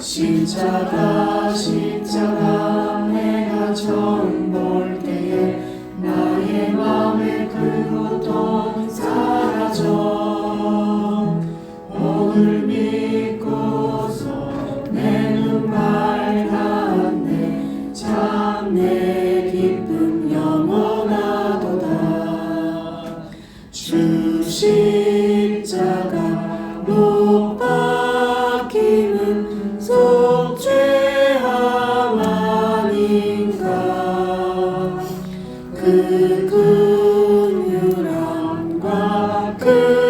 십자가 십자가 내가 처음 볼 때에 나의 맘의 그 고통 사라져. 오늘 good.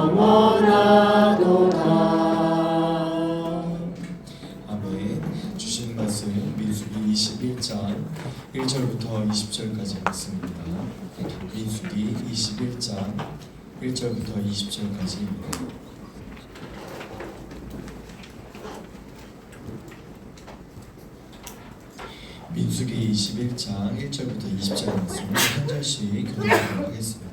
영원하도다 아멘. 주신 말씀 민수기 21장 1절부터 20절까지 읽습니다. 민수기 21장 1절부터 20절까지입니다. 민수기 21장 1절부터 20절 말씀을 한 절씩 교독하도록 하겠습니다.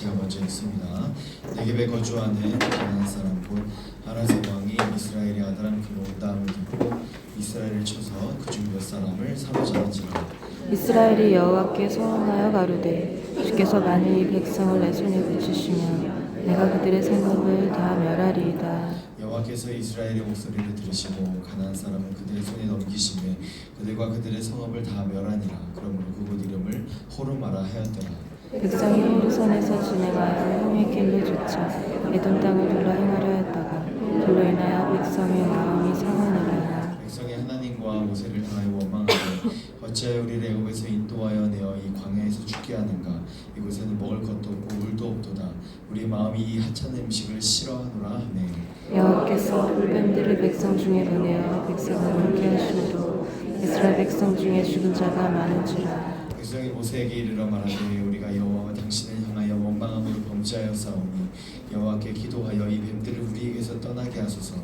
제가 먼저 읽습니다. 내geb에 거주하는 가나안 사람 곧 하나세 왕이 이스라엘의 아다람 그로 온다함을 듣고 이스라엘을 쳐서 그중 몇 사람을 사로잡은지라 이스라엘이 여호와께 소원하여 가로되 주께서 만일 이 백성을 내 손에 붙이시면 내가 그들의 생업을 다 멸하리이다. 여호와께서 이스라엘의 목소리를 들으시고 가나안 사람은 그들의 손에 넘기심에 그들과 그들의 성읍을 다 멸하니라 그러므로 그곳 이름을 호르마라 하였더라 백성이 호르선에서 진행하여 길로 쫓아 에돔 땅을 둘러 행하려 했다가 그로 인하여 백성의 마음이 상하니라. 백성이 하나님과 모세를 향하여 원망하되 어찌하여 우리를 애굽에서 인도하여 내어 이 광야에서 죽게 하는가 이곳에는 먹을 것도 없고 물도 없도다 우리 마음이 이 하찮은 음식을 싫어하노라 하네 여호와께서 불뱀들을 백성 중에 보내어 백성을 울게 하시므로 이스라엘 백성 중에 죽은 자가 많은지라. 백성이 모세에게 이르러 말하되 우리가 여호와와 당신을 향하여 원망함으로 범죄하였사오니 여호와께 기도하여 이 뱀들을 우리에게서 떠나게 하소서.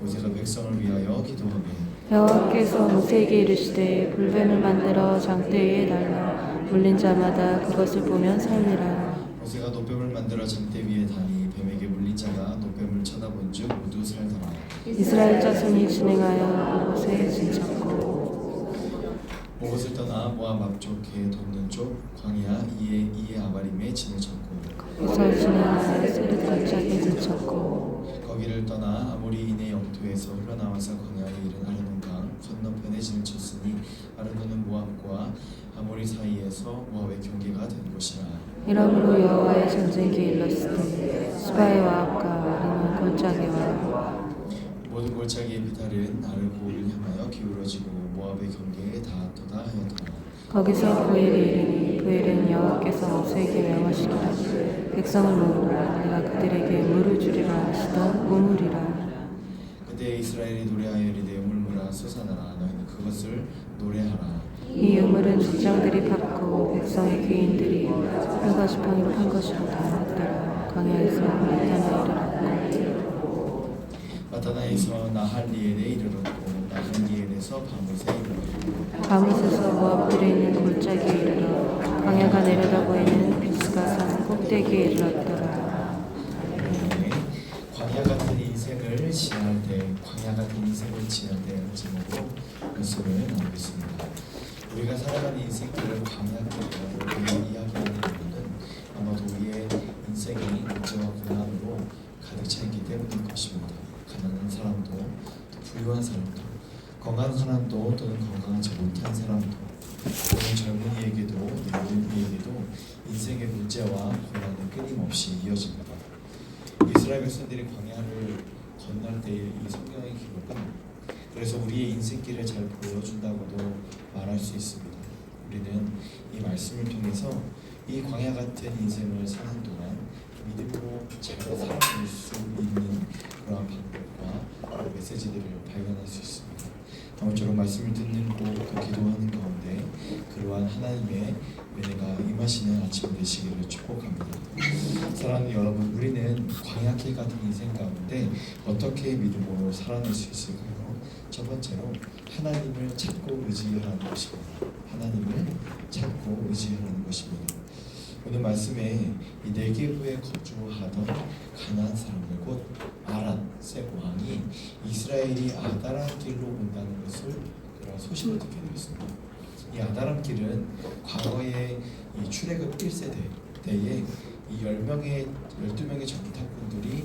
모세가 백성을 위하여 기도하며 여호와께서 모세에게 이르시되 불뱀을 만들어 장대 위에 달라. 물린 자마다 그것을 보면 살리라. 모세가 노뱀을 만들어 장대 위에 다니 뱀에게 물린 자가 노뱀을 쳐다본 즉 모두 살더라. 이스라엘 자손이 진행하여 그곳에 진쳤고 모압 앞쪽 개 돕는 쪽 광야 이에 이에 아바림에 진을 쳤고 거기서 세르타짝에 진쳤고 거기를 떠나 아모리인의 영토에서 흘러나와서 광야에 이른 아르논 강 건너편에 진을 쳤으니 아르논은 모압과 아모리 사이에서 모압의 경계가 된 곳이라. 이러므로 여호와의 전쟁기 일렀으되 수바의 와합과 아르논 골짜기와 모든 골짜기의 비탈은 아르고를 향하여 기울어지고 모압의 경계에 닿았도다 하였더라. 거기서 부엘이 이르니 부엘은 여호와께서 모세에게 명하시기를 백성을 모으라. 내가 그들에게 물을 주리라 하시던 우물이라. 그때 이스라엘이 노래하여 이르되 우물물아 솟아나라. 너희는 그것을 노래하라. 이 우물은 족장들이 팠고 백성의 귀인들이 뼈가 지팡이로 판 것으로 다 광야에서 마타나이를 얻고 마타 나할리엘에 이르렀고 나할리엘에서 바못에 이르렀고 바못에서 모압들에 있는 골짜기에 이르러 광야가 내려다 보이는 비스가 산 헛되게 이르렀더라 네. 광야 같은 인생을 지날 때, 광야 같은 인생을 지날 때 제목으로 말씀을 나누겠습니다. 우리가 살아가는 인생들을 광야길이라고 이야기하는 이유는 아마도 우리의 인생이 문제와 고난으로 가득 차 있기 때문일 것입니다. 가난한 사람도, 또 부유한 사람도, 건강한 사람도 또는 건강하지 못한 사람도, 또는 젊은이에게도 늙은이에게도 인생의 문제와 고난은 끊임없이 이어집니다. 이스라엘 백성들이 광야를 건널 때의 이 성경의 기록은 그래서 우리의 인생길을 잘 보여준다고도 말할 수 있습니다. 우리는 이 말씀을 통해서 이 광야 같은 인생을 사는 동안 믿음으로 잘 살아갈 수 있는 그런 메시지들을 발견할 수 있습니다. 아무쪼록 말씀을 듣는 곳, 또 기도하는 가운데 그러한 하나님의 은혜가 임하시는 아침 되시기를 축복합니다. 사랑하는 여러분, 우리는 광야길 같은 인생 가운데 어떻게 믿음으로 살아낼 수 있을까요? 첫 번째로 하나님을 찾고 의지하는 것입니다. 하나님을 찾고 의지하는 것입니다. 오늘 말씀에 이 네게부에 거주하던 가나안 사람들 곧 아랏의 왕이 이스라엘이 아다람 길로 온다는 것을 그런 소식을 듣게 되었습니다. 이 아다람 길은 과거에 이 출애굽 1세대 때에 이 10명의 12명의 정탐꾼들이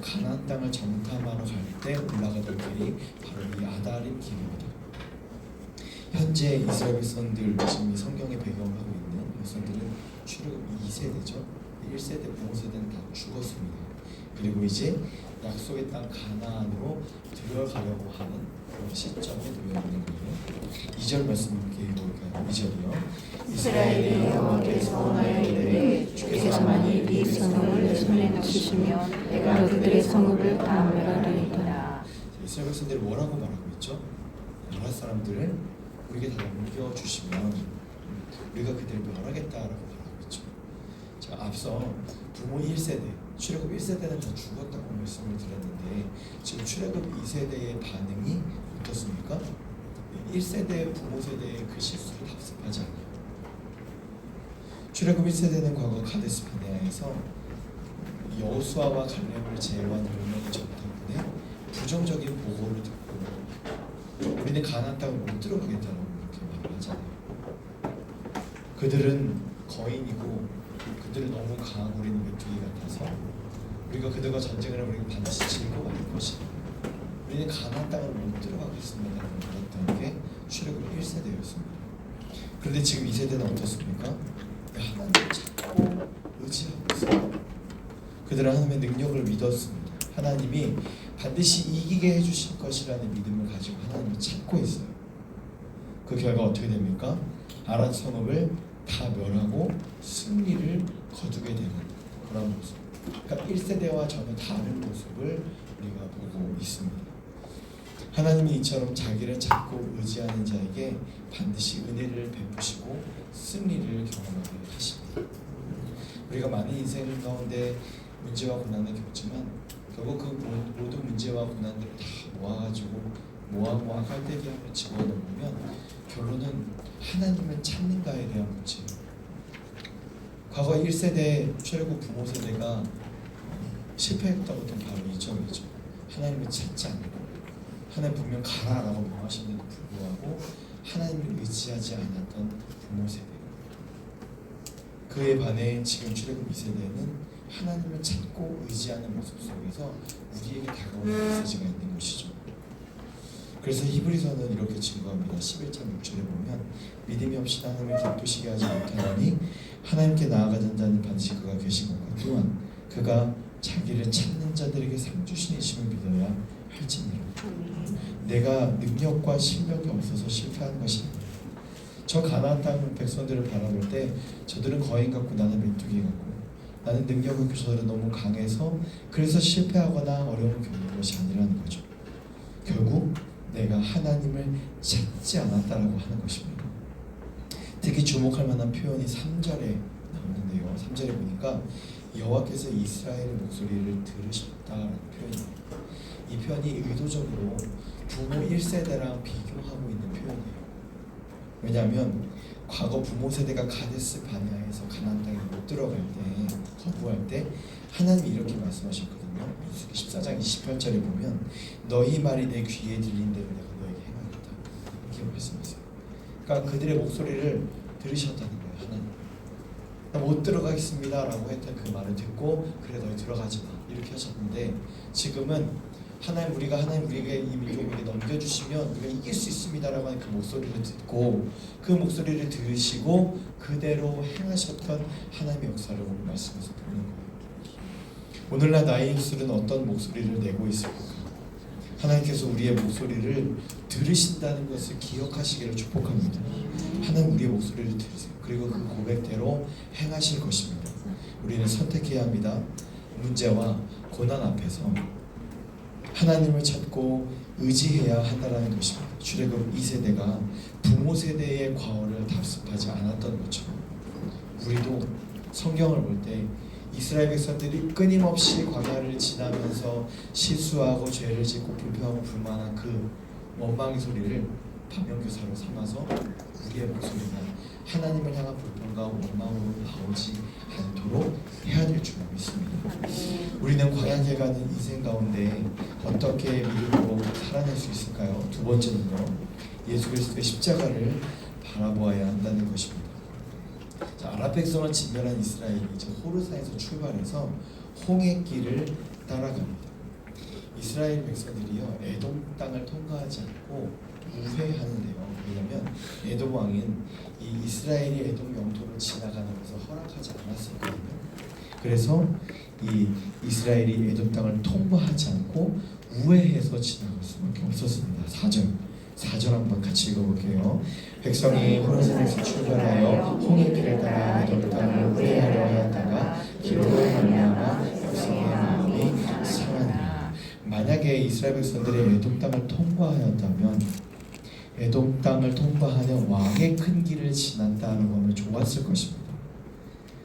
가나안 땅을 정탐하러 갈 때 올라가던 길이 바로 이 아다림 길입니다. 현재 이스라엘 백성들 지금 이 성경의 배경을 하고 있는 백성들은 출애굽 2세대죠. 1세대 부모 세대는 다 죽었습니다. 그리고 이제 약속의 땅 가나안으로 들어가려고 하는 그런 시점에 놓여 있는 거예요. 2절 말씀 함께 읽어볼까요? 2절이요. 이스라엘이 여호와께서 원하였으되 주께서 만일 이 성읍을 내 손에 넣으시면 내가 그들의 성읍을 다 멸하리이다 이스라엘 백성들이 뭐라고 말하고 있죠? 나라 사람들을 우리에게 다 넘겨주시면 우리가 그들을 멸하겠다라고 말하고 있죠. 제가 앞서 부모 1세대, 출애굽 1세대는 다 죽었다고 말씀을 드렸는데 지금 출애굽 2세대의 반응이 어떻습니까? 1세대 부모 세대의 그 실수를 답습하지 않아요. 출애굽 1세대는 과거 카데스 바네아에서 여호수아와 갈렙을 제외한 10명의 정탐꾼의 부정적인 보고를 듣고 우리는 가나안 땅을 못 들어가겠다고 그렇게 말을 하잖아요. 그들은 거인이고 그들은 너무 강하고 우리는 메뚜기 같아서 우리가 그들과 전쟁을 하면 우리가 반드시 질고 말 것이다. 우리는 가나안 땅을 못 들어가겠습니다라고 말했던 게 출애굽 1세대였습니다. 그런데 지금 2세대는 어떻습니까? 하나님을 찾고 의지하고 있어요. 그들은 하나님의 능력을 믿었습니다. 하나님이 반드시 이기게 해주실 것이라는 믿음을 가지고 하나님을 찾고 있어요. 그 결과 어떻게 됩니까? 아란 성읍을 다 멸하고 승리를 거두게 되는 그런 모습. 그러니까 1세대와 전혀 다른 모습을 우리가 보고 있습니다. 하나님이 이처럼 자기를 찾고 의지하는 자에게 반드시 은혜를 베푸시고 승리를 경험하게 하십니다. 우리가 많은 인생 가운데 문제와 고난을 겪지만 결국 그 모- 모든 문제와 고난들을 다 모아가지고 모아 모아 깔때기함을 집어넣으면 결론은 하나님을 찾는가에 대한 문제예요. 과거 1세대 출애굽 부모 세대가 실패했다고 했던 바로 이 점이죠. 하나님을 찾지 않고 하나님 분명 가라라고 명하시는데도 불구하고 하나님을 의지하지 않았던 부모 세대. 그에 반해 지금 출애굽 2세대는 하나님을 찾고 의지하는 모습 속에서 우리에게 다가오는 메시지가 있는 것이죠. 그래서 히브리서는 이렇게 증거합니다. 11장 6절에 보면 믿음이 없이 하나님을 기쁘시게 하지 못하나니 하나님께 나아가는 자는 반드시 그가 계신 것과 또한 그가 자기를 찾는 자들에게 상 주시니심을 믿어야 할지니라. 내가 능력과 실력이 없어서 실패한 것이 아니라 저 가나안 땅 백성들을 바라볼 때 저들은 거인 같고 나는 메뚜기 같고 나는 능력 없고 저들은 너무 강해서 그래서 실패하거나 어려움을 겪는 것이 아니라는 거죠. 결국 내가 하나님을 찾지 않았다라고 하는 것입니다. 특히 주목할 만한 표현이 3절에 나오는데요. 3절에 보니까 여호와께서 이스라엘의 목소리를 들으셨다라는 표현입니다. 이 표현이 의도적으로 부모 1세대랑 비교하고 있는 표현이에요. 왜냐하면 과거 부모 세대가 가데스 바네아에서 가나안 땅에 못 들어갈 때 거부할 때 하나님이 이렇게 말씀하셨거든요. 민수기 14장 28절에 보면 너희 말이 내 귀에 들린 대로 내가 너에게 행하겠다. 이렇게 말씀하세요. 그러니까 그들의 목소리를 들으셨다는 거예요. 하나님. 나못 들어가겠습니다라고 했던 그 말을 듣고 그래 너희 들어가지 마 이렇게 하셨는데 지금은 하나님 우리가 하나님 우리에게 이 민족에게 넘겨주시면 우리가 이길 수 있습니다라고 하는 그 목소리를 듣고 그 목소리를 들으시고 그대로 행하셨던 하나님의 역사를 오늘 말씀에서 보는 거예요. 오늘날 나의 입술은 어떤 목소리를 내고 있을까? 하나님께서 우리의 목소리를 들으신다는 것을 기억하시기를 축복합니다. 하나님 우리의 목소리를 들으세요. 그리고 그 고백대로 행하실 것입니다. 우리는 선택해야 합니다. 문제와 고난 앞에서 하나님을 찾고 의지해야 한다는 것입니다. 출애굽 2세대가 부모 세대의 과오를 답습하지 않았던 것처럼 우리도 성경을 볼때 이스라엘 백성들이 끊임없이 광야를 지나면서 실수하고 죄를 짓고 불평하고 불만한 그 원망의 소리를 반면교사로 삼아서 우리의 목소리가 하나님을 향한 불평과 원망으로 나오지 않도록 해야 될줄 믿습니다. 우리는 광야에 가는 인생 가운데 어떻게 믿음으로 살아낼 수 있을까요? 두 번째는요. 예수 그리스도의 십자가를 바라보아야 한다는 것입니다. 자, 아랍 백성을 진멸한 이스라엘이 이제 호르사에서 출발해서 홍해길을 따라갑니다. 이스라엘 백성들이요 에돔 땅을 통과하지 않고 우회하는데요. 왜냐하면 에돔 왕은 이 이스라엘이 에돔 영토를 지나가는 것을 허락하지 않았었거든요. 그래서 이 이스라엘이 에돔 땅을 통과하지 않고 우회해서 지나갈 수밖에 없었습니다. 4절 4절 한번 같이 읽어볼게요. 백성이 호르산에서 출발하여 홍해길을 따라 에돔 땅을 우회하려 하였다가 기로로 말미암아 백성의 마음이 상하니라. 만약에 이스라엘 백성들이 에돔 땅을 통과하였다면 에돔 땅을 통과하는 왕의 큰 길을 지난다는 거면 좋았을 것입니다.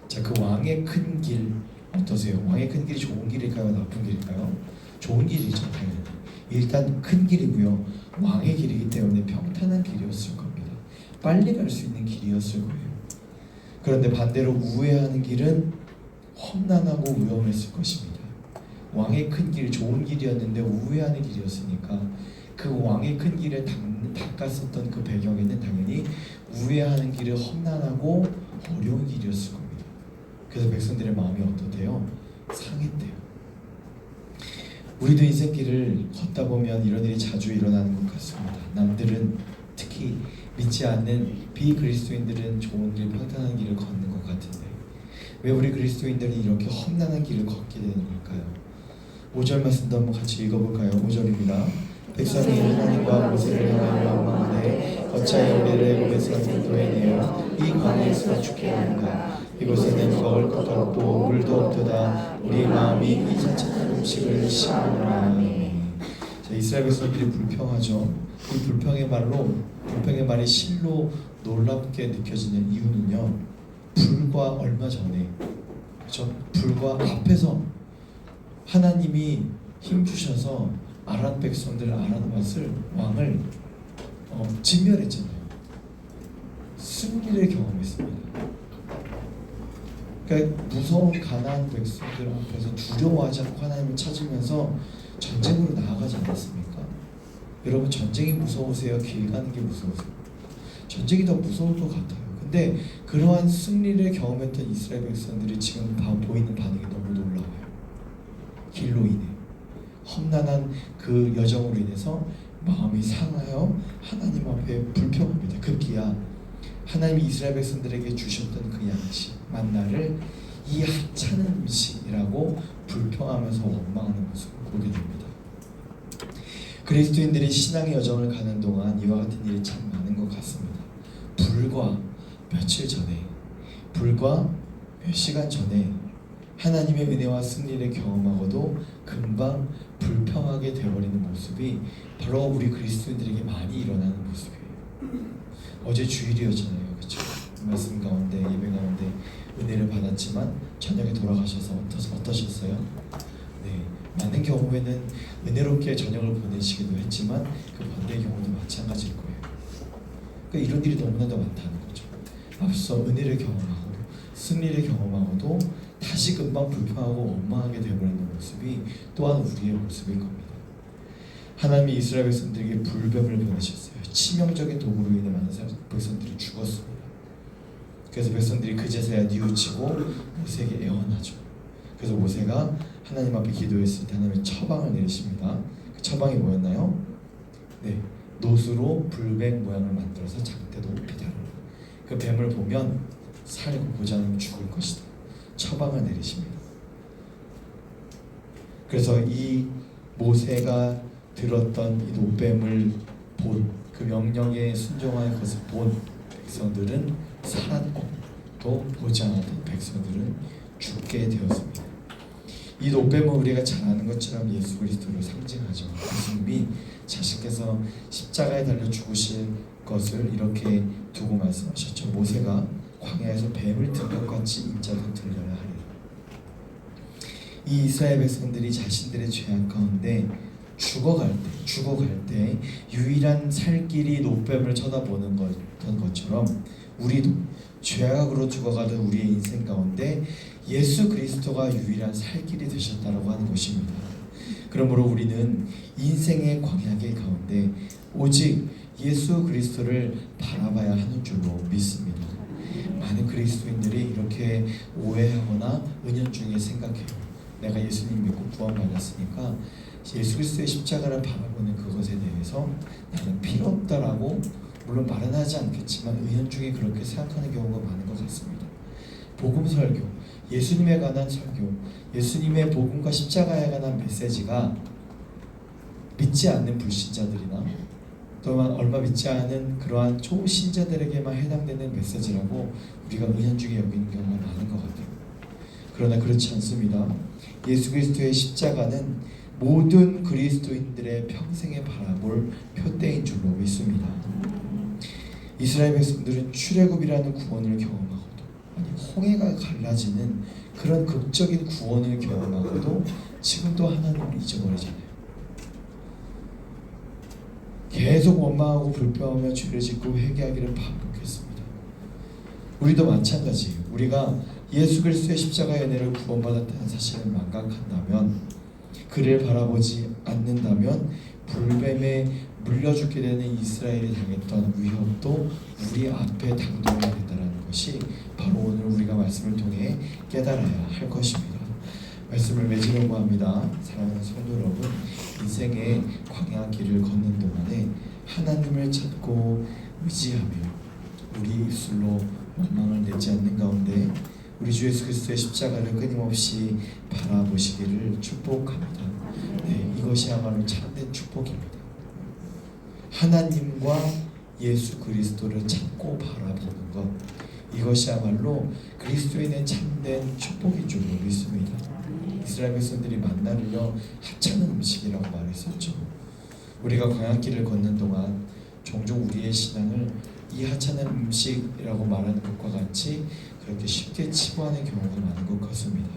자, 그 왕의 큰 길 어떠세요? 왕의 큰 길이 좋은 길일까요? 나쁜 길일까요? 좋은 길이죠, 당연히. 일단 큰 길이고요. 왕의 길이기 때문에 평탄한 길이었을 겁니다. 빨리 갈 수 있는 길이었을 거예요. 그런데 반대로 우회하는 길은 험난하고 위험했을 것입니다. 왕의 큰 길, 좋은 길이었는데 우회하는 길이었으니까 그 왕의 큰 길을 닦- 닦았었던 그 배경에는 당연히 우회하는 길은 험난하고 어려운 길이었을 겁니다. 그래서 백성들의 마음이 어떻대요? 상했대요. 우리도 인생길을 걷다 보면 이런 일이 자주 일어나는 것 같습니다. 남들은 특히 믿지 않는 비그리스도인들은 좋은 길, 평탄한 길을 걷는 것 같은데 왜 우리 그리스도인들이 이렇게 험난한 길을 걷게 되는 걸까요? 5절 말씀도 한번 같이 읽어볼까요? 5절입니다. 백성이 하나님과 모세를 향하여 원망하되 어찌하여 우리를 애굽에서 인도해내어 이 광야에서 죽게 하는가 이곳에는 먹을 것도 없고 물도 없도다 우리 마음이 이 자체한 음식을 싫어하노라 자, 이스라엘 백성들이 불평하죠 이 불평의 말로 불평의 말이 실로 놀랍게 느껴지는 이유는요 불과 얼마 전에 그렇죠? 불과 앞에서 하나님이 힘 주셔서 아란 백성들 왕을 왕을 어, 진멸했잖아요. 승리를 경험했습니다. 그러니까 무서운 가나안 백성들 앞에서 두려워하지 않고 하나님을 찾으면서 전쟁으로 나아가지 않았습니까? 여러분 전쟁이 무서우세요? 길 가는 게 무서우세요? 전쟁이 더 무서울 것 같아요. 근데 그러한 승리를 경험했던 이스라엘 백성들이 지금 봐- 보이는 반응이 너무 놀라워요. 길로 인해 험난한 그 여정으로 인해서 마음이 상하여 하나님 앞에 불평합니다. 급기야 하나님이 이스라엘 백성들에게 주셨던 그 양식 만나를 이 하찮은 음식이라고 불평하면서 원망하는 모습을 보게 됩니다. 그리스도인들이 신앙의 여정을 가는 동안 이와 같은 일이 참 많은 것 같습니다. 불과 며칠 전에, 불과 몇 시간 전에 하나님의 은혜와 승리를 경험하고도 금방 불평하게 되어버리는 모습이 바로 우리 그리스도인들에게 많이 일어나는 모습이에요. 어제 주일이었잖아요? 말씀 가운데 예배 가운데 은혜를 받았지만 저녁에 돌아가셔서 어떠, 어떠 셨어요? 네, 많은 경우에는 은혜롭게 저녁을 보내시기도 했지만 그 반대의 경우도 마찬가지일 거예요. 그러니까 이런 일이 너무나도 많다는 거죠. 앞서 은혜를 경험하고 승리를 경험하고도 다시 금방 불평하고 원망하게 되어버리는 모습이 또한 우리의 모습일 겁니다. 하나님이 이스라엘 백성들에게 불뱀을 보내셨어요. 치명적인 도구로 인해 많은 백성들이 죽었습니다. 그래서 백성들이 그제서야 뉘우치고 모세에게 애원하죠. 그래서 모세가 하나님 앞에 기도했을 때 하나님의 처방을 내리십니다. 그 처방이 뭐였나요? 네, 노수로 불뱀 모양을 만들어서 작대도 높이다. 그 뱀을 보면 살고 보지 않으면 죽을 것이다. 처방을 내리십니다. 그래서 이 모세가 들었던 이 노뱀을 본 그 명령에 순종하여 그것을 본 백성들은 또 보지 않았던 백성들은 죽게 되었습니다. 이 노뱀은 우리가 잘 아는 것처럼 예수 그리스도를 상징하죠. 예수님이 자신께서 십자가에 달려 죽으실 것을 이렇게 두고 말씀하셨죠. 모세가 광야에서 뱀을 든 것 같이 인자도 들려야 하리라. 이 이스라엘 백성들이 자신들의 죄악 가운데 죽어갈 때, 죽어갈 때 유일한 살 길이 노뱀을 쳐다보는 것, 것처럼 우리도 죄악으로 죽어가던 우리의 인생 가운데 예수 그리스도가 유일한 살 길이 되셨다라고 하는 것입니다. 그러므로 우리는 인생의 광야길 가운데 오직 예수 그리스도를 바라봐야 하는 줄로 믿습니다. 많은 그리스도인들이 이렇게 오해하거나 은연중에 생각해요. 내가 예수님 믿고 구원받았으니까 예수 그리스도의 십자가를 바라보는 그것에 대해서 나는 필요 없다라고 물론 말은 하지 않겠지만 은연중에 그렇게 생각하는 경우가 많은 것 같습니다. 복음 설교, 예수님에 관한 설교, 예수님의 복음과 십자가에 관한 메시지가 믿지 않는 불신자들이나 또한 얼마 믿지 않은 그러한 초신자들에게만 해당되는 메시지라고 우리가 은연중에 여기는 경우가 많은 것 같아요. 그러나 그렇지 않습니다. 예수 그리스도의 십자가는 모든 그리스도인들의 평생에 바라볼 표대인 줄로 믿습니다. 이스라엘 백성들은 출애굽이라는 구원을 경험하고도 아니 홍해가 갈라지는 그런 극적인 구원을 경험하고도 지금도 하나님을 잊어버리잖아요. 계속 원망하고 불평하며 죄를 짓고 회개하기를 반복했습니다. 우리도 마찬가지예요. 우리가 예수 그리스도의 십자가의 은혜를 구원받았다는 사실을 망각한다면 그를 바라보지 않는다면 불뱀에 물려 죽게 되는 이스라엘이 당했던 위협도 우리 앞에 당도가 된다는 것이 바로 오늘 우리가 말씀을 통해 깨달아야 할 것입니다. 말씀을 맺으려고 합니다. 사랑하는 성도 여러분, 인생의 광야 길을 걷는 동안에 하나님을 찾고 의지하며 우리 입술로 원망을 내지 않는 가운데 우리 주 예수 그리스도의 십자가를 끊임없이 바라보시기를 축복합니다. 네, 이것이야말로 참된 축복입니다. 하나님과 예수 그리스도를 찾고 바라보는 것 이것이야말로 그리스도인의 참된 축복인 줄로 믿습니다. 이스라엘 백성들이 만나를요 하찮은 음식이라고 말했었죠. 우리가 광야길을 걷는 동안 종종 우리의 신앙을 이 하찮은 음식이라고 말하는 것과 같이 그렇게 쉽게 치부하는 경우가 많은 것 같습니다.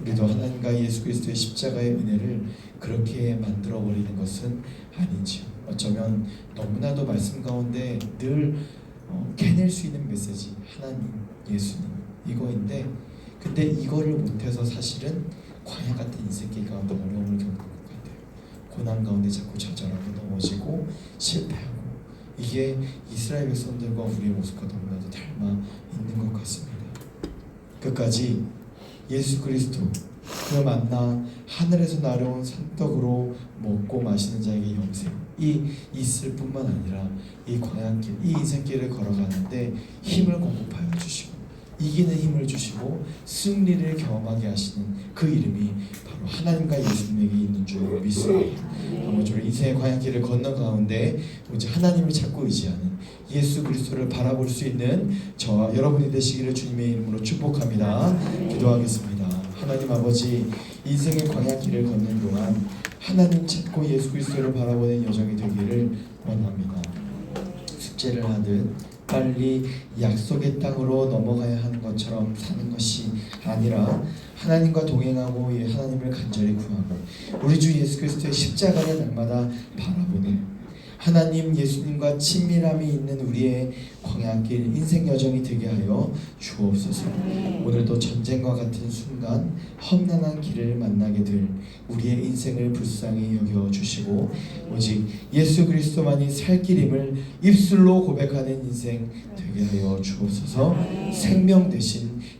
우리도 하나님과 예수 그리스도의 십자가의 은혜를 그렇게 만들어 버리는 것은 아니지요. 어쩌면 너무나도 말씀 가운데 늘 어, 캐낼 수 있는 메시지 하나님, 예수님 이거인데 근데 이거를 못해서 사실은 광야 같은 인생길 가운데 어려움을 겪는 것 같아요. 고난 가운데 자꾸 좌절하고 넘어지고 실패하고 이게 이스라엘 백성들과 우리의 모습과 너무나도 닮아 있는 것 같습니다. 끝까지 예수 그리스도 그 만나 하늘에서 날아온 산떡으로 먹고 마시는 자에게 영생 이 있을 뿐만 아니라 이 광야길, 이 인생길을 걸어가는데 힘을 공급하여 주시고 이기는 힘을 주시고 승리를 경험하게 하시는 그 이름이 하나님과 예수님에게 있는 줄 믿습니다. 아무쪼록 인생의 광야길을 걷는 가운데 오직 하나님을 찾고 의지하는 예수 그리스도를 바라볼 수 있는 저와 여러분이 되시기를 주님의 이름으로 축복합니다. 기도하겠습니다. 하나님 아버지 인생의 광야길을 걷는 동안 하나님 찾고 예수 그리스도를 바라보는 여정이 되기를 원합니다. 숙제를 하듯 빨리 약속의 땅으로 넘어가야 하는 것처럼 사는 것이 아니라 하나님과 동행하고 이 하나님을 간절히 구하고 우리 주 예수 그리스도의 십자가를 날마다 바라보는 하나님 예수님과 친밀함이 있는 우리의 광야길 인생 여정이 되게 하여 주옵소서. 오늘도 전쟁과 같은 순간 험난한 길을 만나게 될 우리의 인생을 불쌍히 여겨 주시고 오직 예수 그리스도만이 살 길임을 입술로 고백하는 인생 되게 하여 주옵소서. 생명 되신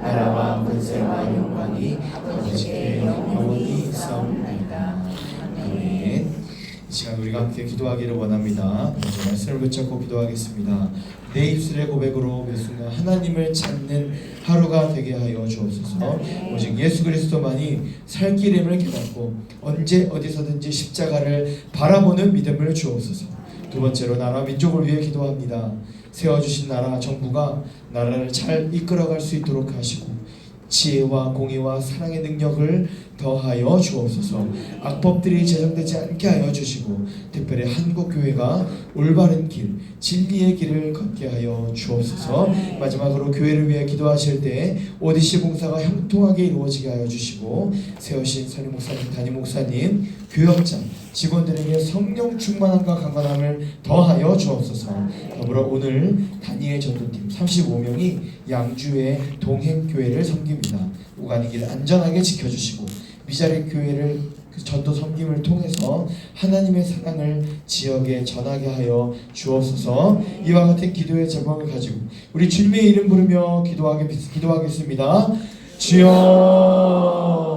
나라와 권세와 영광이 아버지께 영원히 있사옵나이다. 아멘. 이 시간 우리가 함께 기도하기를 원합니다. 먼저 말씀을 붙잡고 기도하겠습니다. 내 입술의 고백으로 매 순간 하나님을 찾는 하루가 되게 하여 주옵소서. 오직 예수 그리스도만이 살 길임을 깨닫고 언제 어디서든지 십자가를 바라보는 믿음을 주옵소서. 두 번째로 나라 민족을 위해 기도합니다. 세워주신 나라 정부가 나라를 잘 이끌어갈 수 있도록 하시고 지혜와 공의와 사랑의 능력을 더하여 주옵소서. 악법들이 제정되지 않게 하여 주시고 특별히 한국 교회가 올바른 길, 진리의 길을 걷게 하여 주옵소서. 마지막으로 교회를 위해 기도하실 때 오디시 봉사가 형통하게 이루어지게 하여 주시고 세우신 선임 목사님, 담임 목사님, 교역장, 직원들에게 성령 충만함과 강건함을 더하여 주옵소서. 더불어 오늘 다니엘 전도팀 35명이 양주의 동행교회를 섬깁니다. 오가는 길 안전하게 지켜주시고 미자리 교회를 그 전도 섬김을 통해서 하나님의 사랑을 지역에 전하게 하여 주옵소서. 이와 같은 기도의 제목을 가지고 우리 주님의 이름 부르며 기도하겠, 기도하겠습니다. 주여